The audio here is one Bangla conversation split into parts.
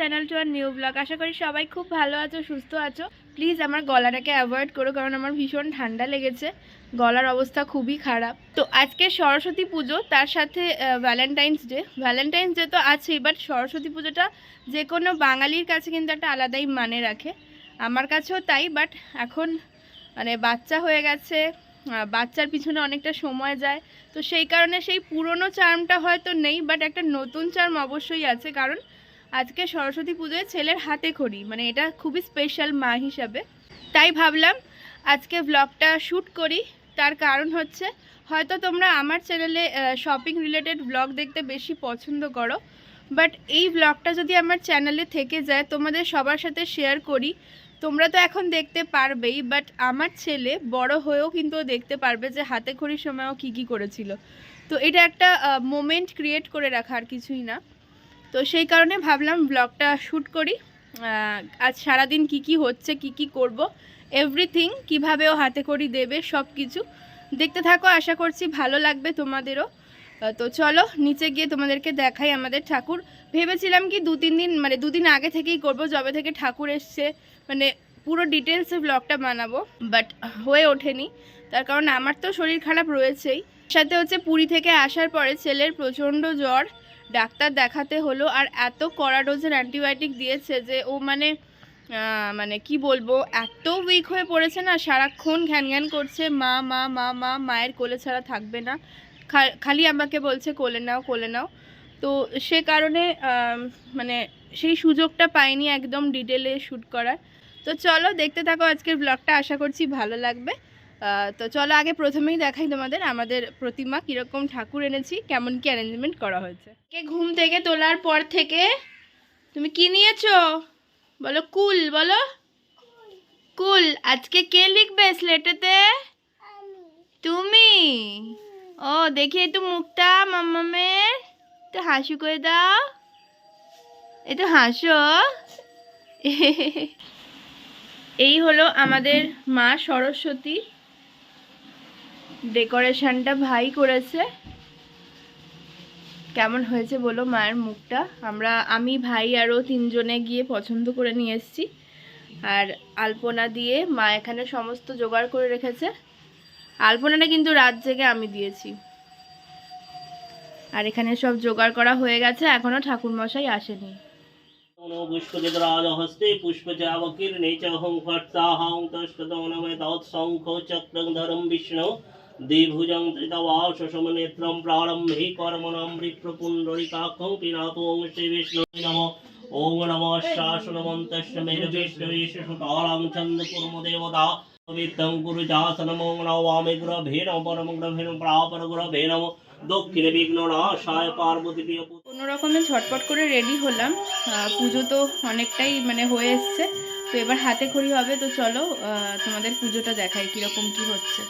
আশা করি সবাই খুব ভালো আছো, সুস্থ আছো। প্লিজ আমার গলাটাকে অ্যাভয়েড করো, কারণ আমার ভীষণ ঠান্ডা লেগেছে। গলার অবস্থা খুবই খারাপ। তো আজকে সরস্বতী পুজো, তার সাথে ভ্যালেন্টাইন্স ডে ভ্যালেন্টাইন্স ডে তো আছেই বাট সরস্বতী পুজোটা যে কোনো বাঙালির কাছে কিন্তু একটা আলাদাই মানে রাখে। আমার কাছেও তাই বাট এখন মানে বাচ্চা হয়ে গেছে বাচ্চার পিছনে অনেকটা সময় যায়। তো সেই কারণে সেই পুরনো চার্মটা হয়তো নেই বাট একটা নতুন চার্ম অবশ্যই আছে, কারণ আজকে সরস্বতী পুজোয় ছেলের হাতে খড়ি মানে এটা খুবই স্পেশাল মা হিসাবে। তাই ভাবলাম আজকে ব্লগটা শ্যুট করি। তার কারণ হচ্ছে, হয়তো তোমরা আমার চ্যানেলে শপিং রিলেটেড ব্লগ দেখতে বেশি পছন্দ করো বাট এই ব্লগটা যদি আমার চ্যানেলে থেকে যায়, তোমাদের সবার সাথে শেয়ার করি, তোমরা তো এখন দেখতে পারবেই বাট আমার ছেলে বড় হয়েও কিন্তু দেখতে পারবে যে হাতে খড়ির সময়ও কী কী করেছিল। তো এটা একটা মোমেন্ট ক্রিয়েট করে রাখা আর কিছুই না। তো সেই কারণে ভাবলাম ব্লগটা শ্যুট করি। আজ সারাদিন কি কি হচ্ছে, কি কি করব এভরিথিং কীভাবে ও হাতে করি দেবে, সব কিছু দেখতে থাকো, আশা করছি ভালো লাগবে তোমাদেরও। তো চলো, নিচে গিয়ে তোমাদেরকে দেখাই আমাদের ঠাকুর। ভেবেছিলাম কি দু তিন দিন মানে দুদিন আগে থেকেই করব, যবে থেকে ঠাকুর এসছে মানে পুরো ডিটেলসে ব্লগটা বানাবো বাট হয়ে ওঠেনি। তার কারণ আমার তো শরীর খারাপ রয়েছেই। সাথে হচ্ছে পুরী থেকে আসার পরে ছেলের প্রচণ্ড জ্বর ডাক্তার দেখাতে হলো আর এত কড়া ডোজের অ্যান্টিবায়োটিক দিয়েছে যে ও মানে মানে কি বলব, এত উইক হয়ে পড়েছে না, সারাক্ষণ ঘ্যান ঘ্যান করছে, মা মা মা মা, মায়ের কোলে ছাড়া থাকবে না। খালি আমাকে বলছে কোলে নাও কোলে নাও। তো সে কারণে মানে সেই সুযোগটা পাইনি একদম ডিটেলে শ্যুট করার। তো চলো দেখতে থাকো আজকের ব্লগটা আশা করছি ভালো লাগবে। তো চলো আগে প্রথমেই দেখাই তোমাদের আমাদের প্রতিমা, কীরকম ঠাকুর এনেছি, কেমন কি অ্যারেঞ্জমেন্ট করা হয়েছে। কে ঘুম থেকে তোলার পর থেকে তুমি কি নিয়েছো? বলো কুল বলো। কুল, আজকে কে লিখবে স্লেটেতে তুমি। ও, দেখি একটু মুখটা মাম্মামের একটু হাসি করে দাও। একটু হাসো। এই হলো আমাদের মা সরস্বতী। ডেকোরেশনটা ভাই করেছে। কেমন হয়েছে বলো মায়ের মুখটা? আমরা, আমি, ভাই আরও তিনজনে গিয়ে পছন্দ করে নিয়ে এসেছি। আর আলপনা দিয়ে মা এখানে সমস্ত জোগাড় করে রেখেছে। আলপনাটা কিন্তু রাত জেগে আমি দিয়েছি। আর এখানে সব জোগাড় করা হয়ে গেছে, এখনও ঠাকুর মশাই আসেনি পুষ্পচাবকীর্ণে চ হং ফট্টাহং চক্রং ধরম বিষ্ণু। দ্বিভুজং ত্রিতবাসসমনেত্রম প্রারম্ভে কর্মণামৃত প্রপুণ্ডরিকাক্ষং পিনাতোং শ্রী বিষ্ণু নম। ওং নম শাসনমন্তস্য মেরবিশ্ববিশ্বসুতারাং ছন্দকুর্মদেবতা বিদ্যং গুরু চাসনমং নমামি নম। পরম নম। প্রাপর নম। দক্ষিণে বিঘ্ন নাশায় পার্বতী প্রিয় কোনো রকমে ছটপট করে রেডি হলাম। পুজো তো অনেকটাই মানে হয়ে এসছে। তো এবার হাতে খড়ি হবে। তো চলো তোমাদের পুজোটা দেখাই কীরকম কি হচ্ছে।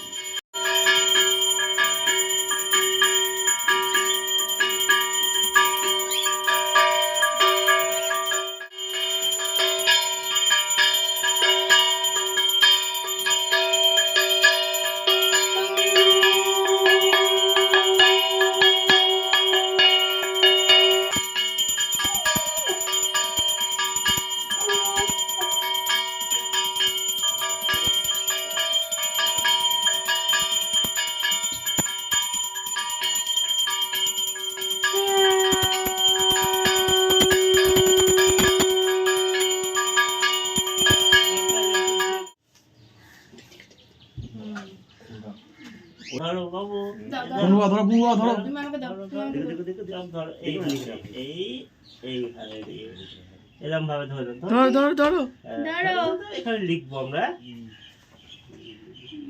এরম ভাবে ধরো। ধরো ধরো ধরো হ্যাঁ, ধরো। এখানে লিখব আমরা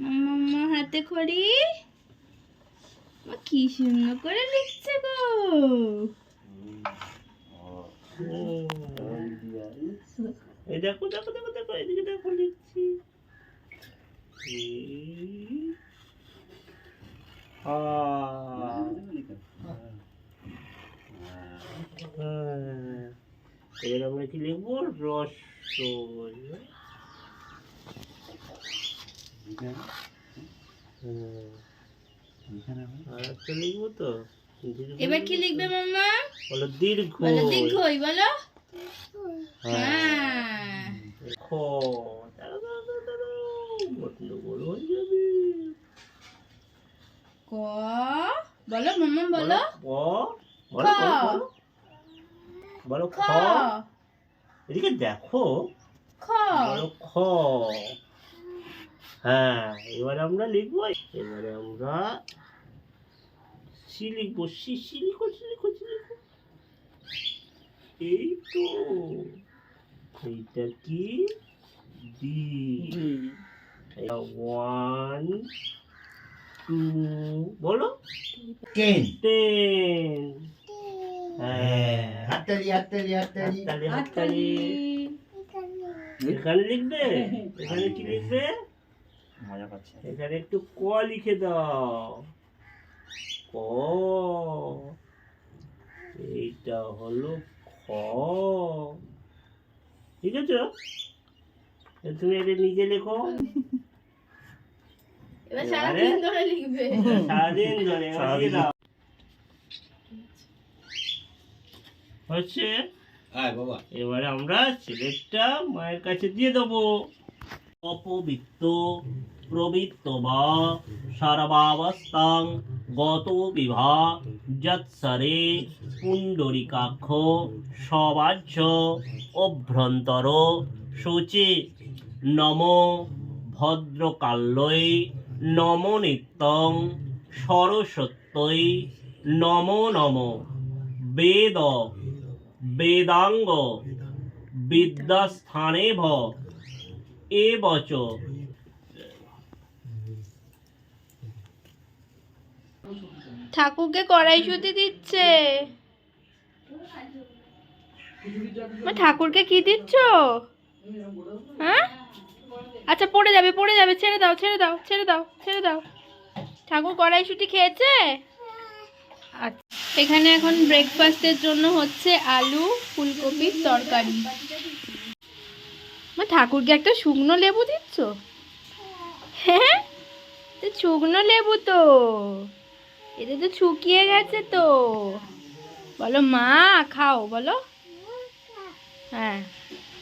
মাম্মা হাতে খড়ি কি সুন্দর করে লিখছে গো এই দেখো দেখো দেখো দেখো এদিকে দেখো লিখছি হ্যাঁ। এবার আমরা কি লিখব তো দীর্ঘ এবার কি লিখবে মাম্মা বলো দীর্ঘ বলো দীর্ঘই বলো হ্যাঁ খ। গন্ডগোল হয়ে যাবে। ক? বলো মাম্মা বলো। ক? বলো খ। এদিকে দেখো। খ? বলো খ? হ্যাঁ এবারে আমরা লিখব। এবারে আমরা সি লিখব। সি সি লিখো সি লিখো সি লিখো। এই তো। এইটা কি? ডি। ওয়ান টু বলো। টেন। টেন। হ্যাঁ হাততালি হাততালি হাততালি। হাততালি হাততালি। এখানে লিখবে? এখানে কি লিখবে? মজা পাচ্ছে। এখানে একটু ক লিখে দাও। ক। এইটা হলো খ। ঠিক আছে? তুমি এটা নিজে লেখো। এবার সারাদিন ধরে লিখবে। সারাদিন ধরে হচ্ছে? আয় বাবা। এবারে আমরা সিলেটটা মায়ের কাছে দিয়ে দেবো। অপবিত্ত প্রবৃত্ত বা সর্বাবস্থাং গত বিভা যৎসরে পুণ্ডরিকাক্ষ সবাহ্য অভ্যন্তর শুচি। নম ভদ্রকাল্যই নম নিত্যং সরস্বত্যই নম নম। বেদ, বেদাঙ্গ, বিদ্যাস্থানে ভ, এ বচ। ঠাকুরকে কড়াইশুটি দিচ্ছে। ঠাকুরকে কি দিচ্ছ? হ্যাঁ? আচ্ছা পড়ে যাবে পড়ে যাবে, ছেড়ে দাও ছেড়ে দাও ছেড়ে দাও ছেড়ে দাও। ঠাকুর কড়াইশুটি খেয়েছে? আচ্ছা এখানে এখন ব্রেকফাস্টের জন্য হচ্ছে আলু, ফুলকপির তরকারি। মা, ঠাকুরকে একটা শুকনো লেবু দিচ্ছ? হ্যাঁ শুকনো লেবু তো। এটা তো শুকিয়ে গেছে তো। বলো মা, খাও, বলো। হ্যাঁ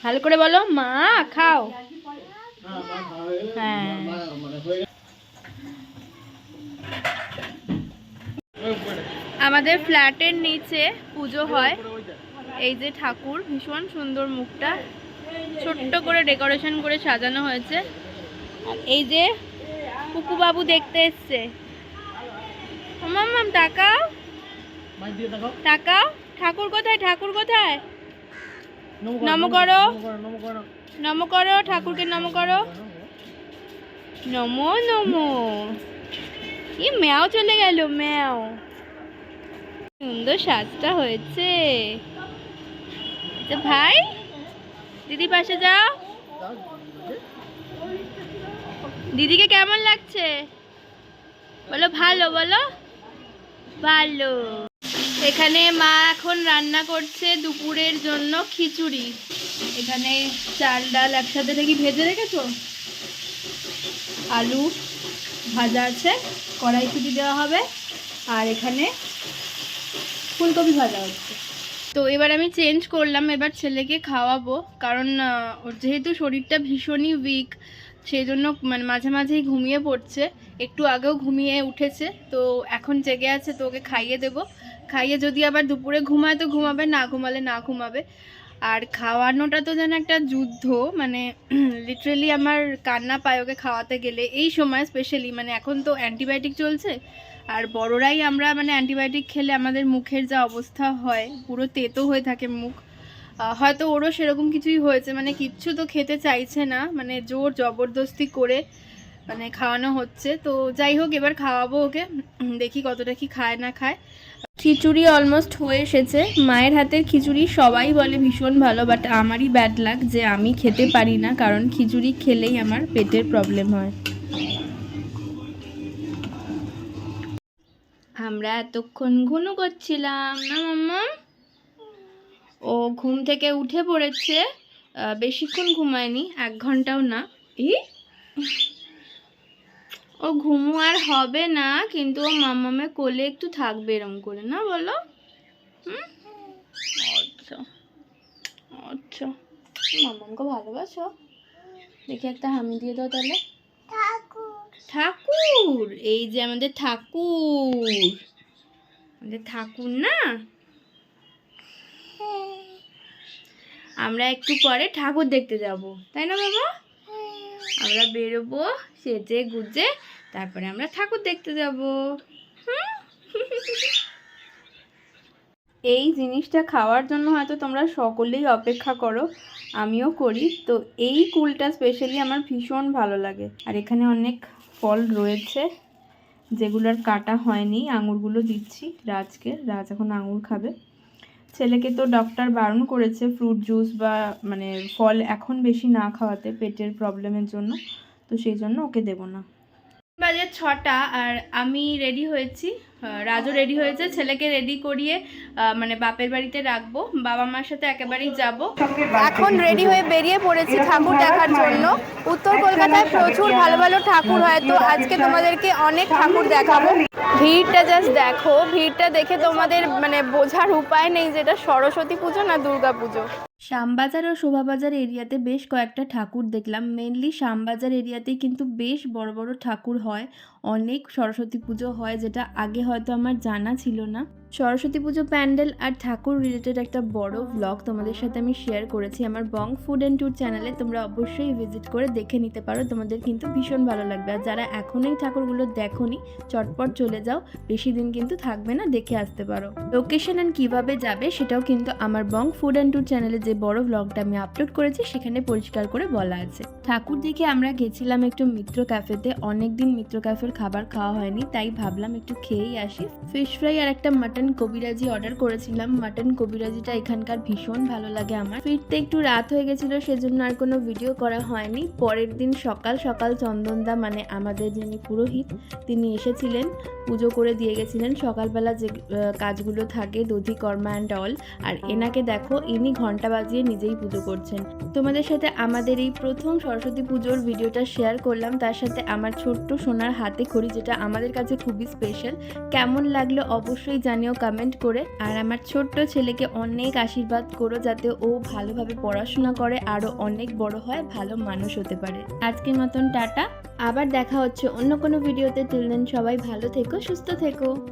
ভালো করে বলো, মা, খাও। হ্যাঁ। আমাদের ফ্ল্যাটের নিচে পুজো হয়। এই যে ঠাকুর ভীষণ সুন্দর মুখটা। ছোট্ট করে ডেকোরেশন করে সাজানো হয়েছে। আর এই যে পুকু বাবু দেখতে এসছে। মাম্মাম তাকাও। তাকাও। ঠাকুর কোথায়? ঠাকুর কোথায়? নম করো নম করো ঠাকুরকে নম করো নমো নমো। ই ম্যাও চলে গেল ম্যাও। সুন্দর সাজটা হয়েছে। ভাই দিদি পাশে যাও। দিদিকে কেমন লাগছে? বলো ভালো বলো। ভালো। এখানে মা এখন রান্না করছে দুপুরের জন্য খিচুড়ি। এখানে চাল, ডাল একসাথে থেকে ভেজে রেখেছো? আলু ভাজা আছে, কড়াইশুটি দেওয়া হবে, আর এখানে ফুলকপি ভাজা হচ্ছে। তো এবার আমি চেঞ্জ করলাম, এবার ছেলেকে খাওয়াবো, কারণ ওর যেহেতু শরীরটা ভীষণই উইক সেই জন্য মানে মাঝে মাঝেই ঘুমিয়ে পড়ছে। একটু আগেও ঘুমিয়ে উঠেছে, তো এখন জেগে আছে, তো ওকে খাইয়ে দেবো। খাইয়ে যদি আবার দুপুরে ঘুমায় তো ঘুমাবে, না ঘুমালে না ঘুমাবে। আর খাওয়ানোটা তো যেন একটা যুদ্ধ মানে লিটারেলি আমার কান্না পায় ওকে খাওয়াতে গেলে। এই সময় স্পেশালি মানে এখন তো অ্যান্টিবায়োটিক চলছে, আর বড়রাই আমরা মানে অ্যান্টিবায়োটিক খেলে আমাদের মুখের যা অবস্থা হয়, পুরো তেতো হয়ে থাকে মুখ। হয়তো ওরও সেরকম কিছুই হয়েছে মানে কিচ্ছু তো খেতে চাইছে না মানে জোর জবরদস্তি করে মানে খাওয়ানো হচ্ছে। তো যাই হোক, এবার খাওয়াবো ওকে। দেখি কতটা কি খায় না খায়। খিচুড়ি অলমোস্ট হয়ে এসেছে। মায়ের হাতের খিচুড়ি সবাই বলে ভীষণ ভালো বাট আমারই ব্যাড লাগ যে আমি খেতে পারি না, কারণ খিচুড়ি খেলেই আমার পেটের প্রবলেম হয়। আমরা এতক্ষণ ঘুনু করছিলাম। না, মাম্মা? ও ঘুম থেকে উঠে পড়েছে। বেশিক্ষণ ঘুমায়নি, এক ঘন্টাও না। ই? ও ঘুমু আর হবে না কিন্তু ও মামামে কোলে একটু থাকবে এরম করে না বলো? হুম? আচ্ছা আচ্ছা। মামামকে ভালোবাসো? দেখি একটা হামি দিয়ে দাও তাহলে। ঠাকুর এই যে আমাদের ঠাকুর। আমাদের ঠাকুর না? আমরা একটু পরে ঠাকুর দেখতে যাব তাই না বাবা? আমরা বেরোবো, সেজে গুজে, তারপরে আমরা ঠাকুর দেখতে যাব? এই জিনিসটা খাওয়ার জন্য হয়তো তোমরা সকলেই অপেক্ষা করো, আমিও করি। তো এই কুলটা স্পেশালি আমার ভীষণ ভালো লাগে। আর এখানে অনেক ফল রয়েছে, যেগুলোর কাটা হয়নি, আঙুরগুলো দিচ্ছি, রাজকে, রাজ এখন আঙুর খাবে। ছেলেকে তো ডক্টর বারণ করেছে ফ্রুট জুস বা মানে ফল এখন বেশি না খাওয়াতে পেটের প্রবলেমের জন্য, তো সেই জন্য ওকে দেবো না। বাজে ছটা আর আমি রেডি হয়েছি। রাজও রেডি হয়েছে ছেলেকে রেডি করিয়ে আহ, মানে বাপের বাড়িতে রাখব বাবা মার সাথে একেবারেই যাব। এখন রেডি হয়ে বেরিয়ে পড়েছি ঠাকুর দেখার জন্য। উত্তর কলকাতায় প্রচুর ভালো ভালো ঠাকুর হয় তো আজকে তোমাদেরকে অনেক ঠাকুর দেখাবো। ভিড়টা জাস্ট দেখো ভিড়টা দেখে তোমাদের মানে বোঝার উপায় নেই যেটা সরস্বতী পুজো না দুর্গা পুজো। শ্যামবাজার ও শোভাবাজার এরিয়াতে বেশ কয়েকটা ঠাকুর দেখলাম। মেনলি শ্যামবাজার এরিয়াতেই কিন্তু বেশ বড় বড় ঠাকুর হয়। অনেক সরস্বতী পুজো হয় যেটা আগে হয়তো আমার জানা ছিল না। সরস্বতী পুজো প্যান্ডেল আর ঠাকুর রিলেটেড একটা বড় ব্লগ তোমাদের সাথে আমি শেয়ার করেছি আমার বং ফুড অ্যান্ড ট্যুর চ্যানেলে তোমরা অবশ্যই ভিজিট করে দেখে নিতে পারো, তোমাদের কিন্তু ভীষণ ভালো লাগবে। আর যারা এখনই ঠাকুরগুলো দেখোনি, চটপট চলে যাও, বেশি দিন কিন্তু থাকবে না, দেখে আসতে পারো। লোকেশন অ্যান্ড কীভাবে যাবে সেটাও কিন্তু আমার বং ফুড অ্যান্ড ট্যুর চ্যানেলে যে বড় ব্লগটা আমি আপলোড করেছি, সেখানে পরিষ্কার করে বলা আছে। ঠাকুর দেখে আমরা গেছিলাম একটু মিত্র ক্যাফেতে অনেকদিন মিত্র ক্যাফের খাবার খাওয়া হয়নি, তাই ভাবলাম একটু খেয়েই আসি। ফিশ ফ্রাই আর একটা মাটন কবিরাজি অর্ডার করেছিলাম। মাটন কবিরাজিটা এখানকার ভীষণ ভালো লাগে আমার। ফিরতে একটু রাত হয়ে গেছিল, সেজন্য আর কোনো ভিডিও করা হয়নি। পরের দিন সকাল সকাল চন্দনদা মানে আমাদের যিনি পুরোহিত, তিনি এসেছিলেন। পুজো করে দিয়ে গেছিলেন। সকালবেলা যে কাজগুলো থাকে, দধি, কর্মা অ্যান্ড অল আর এনাকে দেখো, ইনি ঘণ্টা বাজিয়ে নিজেই পুজো করছেন। তোমাদের সাথে আমাদের এই প্রথম সরস্বতী পুজোর ভিডিওটা শেয়ার করলাম। তার সাথে আমার ছোট্ট সোনার হাতে খড়ি, যেটা আমাদের কাছে খুবই স্পেশাল কেমন লাগল অবশ্যই জানিও। কমেন্ট করে আর আমার ছোট্ট ছেলেকে অনেক আশীর্বাদ করো যাতে ও ভালোভাবে পড়াশোনা করে আরও অনেক বড় হয়, ভালো মানুষ হতে পারে। আজকের মতন টাটা। আবার দেখা হচ্ছে অন্য কোনো ভিডিওতে টিল সবাই ভালো থেকো, সুস্থ থেকো।